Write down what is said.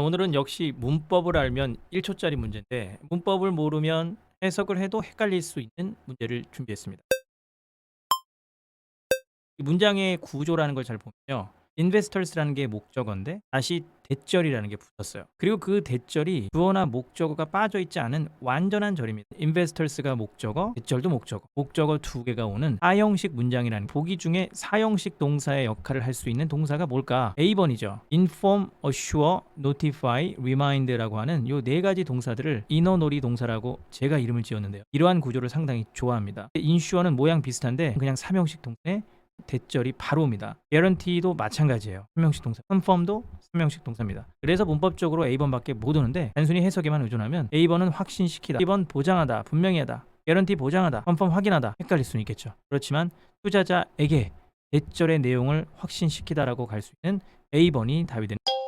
오늘은 역시 문법을 알면 1초짜리 문제인데 문법을 모르면 해석을 해도 헷갈릴 수 있는 문제를 준비했습니다. 이 문장의 구조라는 걸 잘 보면요. Investors라는 게 목적어인데 다시 대절이라는 게 붙었어요. 그리고 그 대절이 주어나 목적어가 빠져 있지 않은 완전한 절입니다. investors가 목적어, 대절도 목적어. 목적어 두 개가 오는 사형식 문장이라는 보기 중에 사형식 동사의 역할을 할 수 있는 동사가 뭘까? A번이죠. inform, assure, notify, remind라고 하는 요 네 가지 동사들을 인어놀이 동사라고 제가 이름을 지었는데요. 이러한 구조를 상당히 좋아합니다. insure는 모양 비슷한데 그냥 삼형식 동사에 대절이 바로 옵니다. guarantee도 마찬가지예요. 삼형식 동사. confirm도 삼형식 동사입니다. 그래서 문법적으로 A번밖에 못 오는데 단순히 해석에만 의존하면 A번은 확신시키다, B번 보장하다, 분명히 하다, guarantee 보장하다, confirm 확인하다 헷갈릴 수는 있겠죠. 그렇지만 투자자에게 대절의 내용을 확신시키다라고 갈 수 있는 A번이 답이 됩니다.